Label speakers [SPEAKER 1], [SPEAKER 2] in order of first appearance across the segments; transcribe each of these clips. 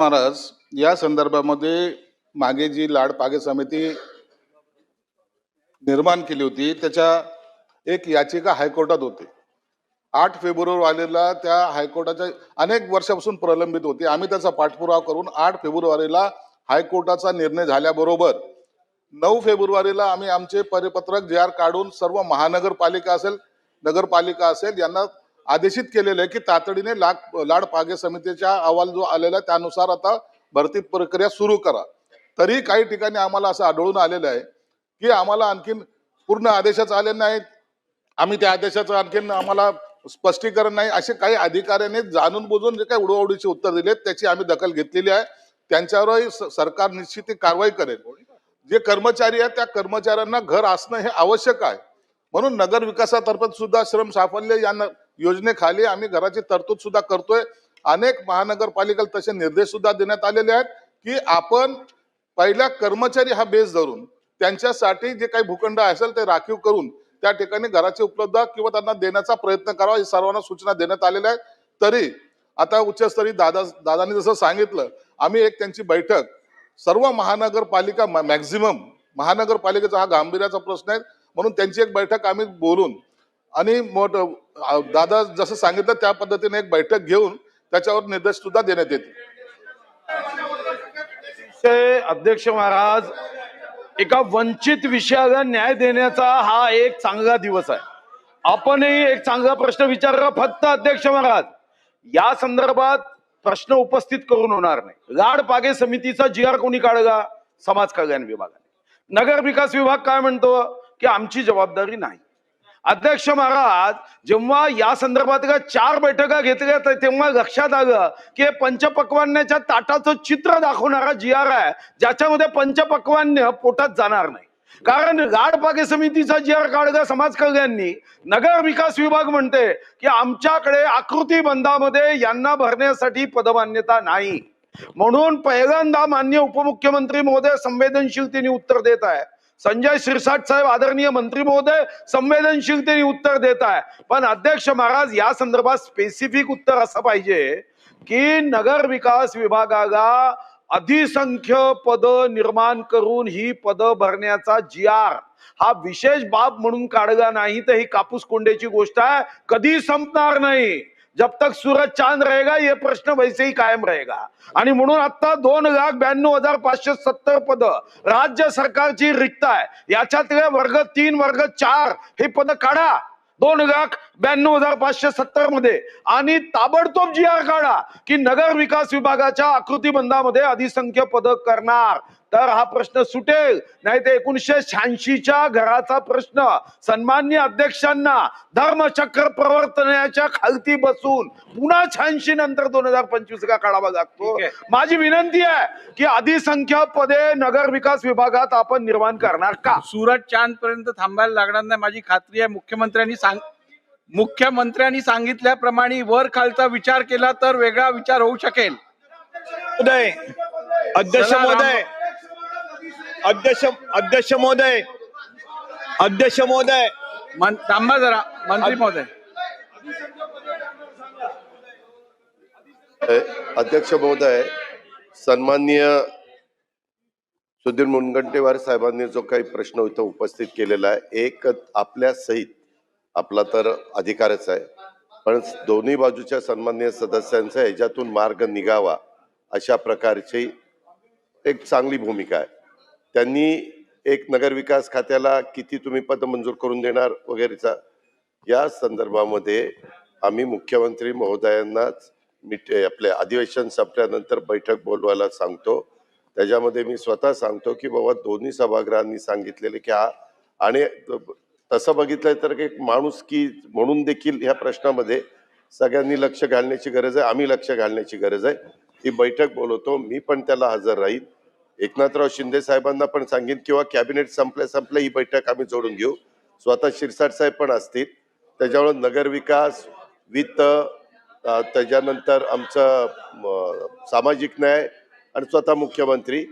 [SPEAKER 1] महाराज या संदर्भामध्ये मागे जी लाड पागे समिती निर्माण केली होती त्याच्या एक याचिका हायकोर्टात होती. आठ फेब्रुवारीला त्या हायकोर्टाच्या अनेक वर्षापासून प्रलंबित होती. आम्ही त्याचा पाठपुरावा करून आठ फेब्रुवारीला हायकोर्टाचा निर्णय झाल्याबरोबर नऊ फेब्रुवारीला आम्ही आमचे परिपत्रक जे आर काढून सर्व महानगरपालिका असेल नगरपालिका असेल यांना आदेशित केलेलं आहे की तातडीने लाख लाड पागे समितीचा अहवाल जो आलेला आहे त्यानुसार आता भरती प्रक्रिया सुरू करा. तरी काही ठिकाणी आम्हाला असं आढळून आलेलं आहे की आम्हाला आणखीन पूर्ण आदेशच आले नाहीत. आम्ही त्या आदेशाचं आणखीन आम्हाला स्पष्टीकरण नाही. असे काही अधिकाऱ्यांनी जाणून बुजून जे काही उडवडीचे उत्तर दिले त्याची आम्ही दखल घेतलेली आहे. त्यांच्यावरही स- सरकार निश्चित कारवाई करेल. जे कर्मचारी आहेत त्या कर्मचाऱ्यांना घर असणं हे आवश्यक आहे. म्हणून नगर विकासातर्फे सुद्धा श्रम साफल्य यांना योजनेखाली आम्ही घराची तरतूद सुद्धा करतोय. अनेक महानगरपालिकेला तसे निर्देश सुद्धा देण्यात आलेले आहेत की आपण पहिल्या कर्मचारी हा बेस धरून त्यांच्यासाठी जे काही भूखंड असेल ते राखीव करून त्या ठिकाणी घराची उपलब्ध किंवा त्यांना देण्याचा प्रयत्न करावा हे सर्वांना सूचना देण्यात आलेल्या आहेत. तरी आता उच्चस्तरीय दादा दादांनी जसं सांगितलं आम्ही एक त्यांची बैठक. सर्व महानगरपालिका मॅक्झिमम महानगरपालिकेचा हा गांभीर्याचा प्रश्न आहे. म्हणून त्यांची एक बैठक आम्ही बोलून आणि मोठ दादा जसं सांगितलं त्या पद्धतीने एक बैठक घेऊन त्याच्यावर निर्देश सुद्धा देण्यात येतील.
[SPEAKER 2] अध्यक्ष महाराज एका वंचित विषयाला न्याय देण्याचा हा एक चांगला दिवस आहे. आपणही एक चांगला प्रश्न विचारला फक्त अध्यक्ष महाराज या संदर्भात प्रश्न उपस्थित करून होणार नाही. लाड पागे समितीचा जी आर कोणी काढला? समाज कल्याण विभागाने. नगर विकास विभाग काय म्हणतो? की आमची जबाबदारी नाही. अध्यक्ष महाराज जेव्हा या संदर्भात चार बैठका घेतल्या तेव्हा लक्षात आलं की पंचपक्वान्याच्या ताटाचं चित्र दाखवणारा जी आर आहे ज्याच्यामध्ये पंचपक्वान्य पोटात जाणार नाही. कारण लाडपागे समितीचा जी आर काढला समाज कल्याणनी नगर विकास विभाग म्हणते की आमच्याकडे आकृती बंधामध्ये यांना भरण्यासाठी पदमान्यता नाही. म्हणून पहिल्यांदा मान्य उपमुख्यमंत्री महोदय संवेदनशीलतेने उत्तर देत आहे. संजय शिरसाट साहेब आदरणीय मंत्री महोदय संवेदनशीलतेने उत्तर देत आहे पण अध्यक्ष महाराज या संदर्भात स्पेसिफिक उत्तर असं पाहिजे की नगर विकास विभागाला अधिसंख्य पद निर्माण करून ही पद भरण्याचा जी आर हा विशेष बाब म्हणून काढला नाही तर ही कापूस कोंड्याची गोष्ट आहे. कधी संपणार नाही? जब तक सूरज चांद रहेगा ये प्रश्न वैसे ही कायम रहेगा। आणि म्हणून आता दोन लाख ब्याण्णव हजार पाचशे सत्तर पद राज्य सरकारची रिक्त आहे. याच्यातल्या वर्ग तीन वर्ग चार हे पद काढा. दोन लाख ब्याण्णव हजार पाचशे सत्तरमध्ये. आणि ताबडतोब जी आर काढा की नगर विकास विभागाच्या आकृतीबंधामध्ये अधिसंख्य पद करणार. तर हा प्रश्न सुटेल. नाही तर एकोणीसशे शहाऐंशीच्या घराचा प्रश्न. सन्मान्य अध्यक्षांना धर्मचक्र प्रवर्तनाच्या खालती बसून पुन्हा शहाऐंशी नंतर दोन हजार पंचवीस का काढावा लागतो. माझी विनंती आहे की अधिसंख्य पदे नगर विकास विभागात आपण निर्माण करणार का?
[SPEAKER 3] सुरत चांद पर्यंत थांबायला लागणार नाही. माझी खात्री आहे मुख्यमंत्र्यांनी सांग मुख्यमंत्र्यांनी सांगितल्याप्रमाणे वर खालचा विचार केला तर वेगळा विचार होऊ शकेल.
[SPEAKER 4] महोदय अध्यक्ष महोदय. अध्यक्ष अध्यक्ष महोदय. अध्यक्ष महोदय.
[SPEAKER 3] थांबा जरा मंत्री महोदय.
[SPEAKER 5] अध्यक्ष महोदय सन्माननीय सुधीर मुनगंटीवार साहेबांनी जो काही प्रश्न इथं उपस्थित केलेला आहे एक आपल्या सहित आपला तर अधिकारच आहे. पण दोन्ही बाजूच्या सन्माननीय सदस्यांचा ह्याच्यातून मार्ग निघावा अशा प्रकारची एक चांगली भूमिका आहे. त्यांनी एक नगरविकास खात्याला किती तुम्ही पद मंजूर करून देणार वगैरेचा या संदर्भामध्ये आम्ही मुख्यमंत्री महोदयांनाच मिट आपले अधिवेशन संपल्यानंतर बैठक बोलवायला सांगतो. त्याच्यामध्ये मी स्वतः सांगतो की बाबा दोन्ही सभागृहांनी सांगितलेले की हा आणि तसं बघितलं तर एक माणूस की म्हणून देखील ह्या प्रश्नामध्ये सगळ्यांनी लक्ष घालण्याची गरज आहे आम्ही लक्ष घालण्याची गरज आहे. ही बैठक बोलवतो मी पण त्याला हजर राहील एकनाथराव शिंदे साहेबांना पण सांगेन किंवा कॅबिनेट संपल्या संपल्या ही बैठक आम्ही जोडून घेऊ. स्वतः शिरसाट साहेब पण असतील. त्याच्यामुळे नगरविकास वित्त त्याच्यानंतर आमचं सामाजिक न्याय आणि स्वतः मुख्यमंत्री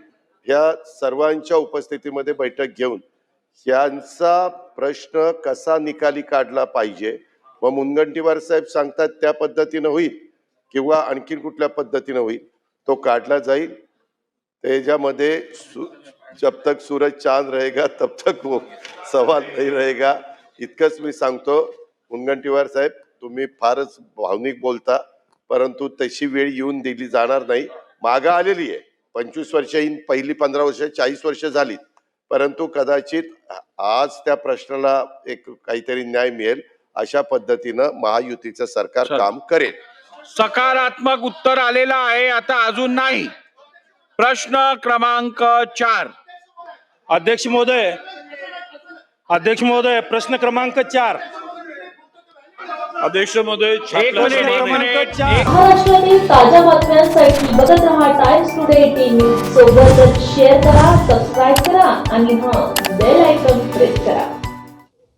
[SPEAKER 5] ह्या सर्वांच्या उपस्थितीमध्ये बैठक घेऊन यांचा प्रश्न कसा निकाली काढला पाहिजे? मग मुनगंटीवार साहेब सांगतात त्या पद्धतीनं होईल किंवा आणखीन कुठल्या पद्धतीनं होईल तो काढला जाईल. त्याच्यामध्ये सु- जब तक सूरज चांद रहेगा तब तक वो सवाल नाही रहेगा. इतकंच मी सांगतो मुनगंटीवार साहेब तुम्ही फारच भावनिक बोलता परंतु तशी वेळ येऊन दिली जाणार नाही. मागं आलेली आहे. पंचवीस वर्ष ही पहिली पंधरा वर्ष चाळीस वर्ष झाली. परंतु कदाचित आज त्या प्रश्नाला एक काहीतरी न्याय मिळेल अशा पद्धतीनं महायुतीचं सरकार. काम करेल.
[SPEAKER 3] सकारात्मक उत्तर आलेलं आहे आता अजून नाही. प्रश्न क्रमांक चार.
[SPEAKER 6] अध्यक्ष महोदय अध्यक्ष महोदय प्रश्न क्रमांक चार.
[SPEAKER 4] अध्यक्ष महोदय
[SPEAKER 3] एक मिनिट एक मिनिट
[SPEAKER 7] महाराष्ट्रातील ताज्या बातम्यांसाठी बघत रहा टाइम्स टुडे एटीन न्यूज सोबतच शेअर करा सबस्क्राईब करा आणि हां बेल आयकॉन प्रेस करा.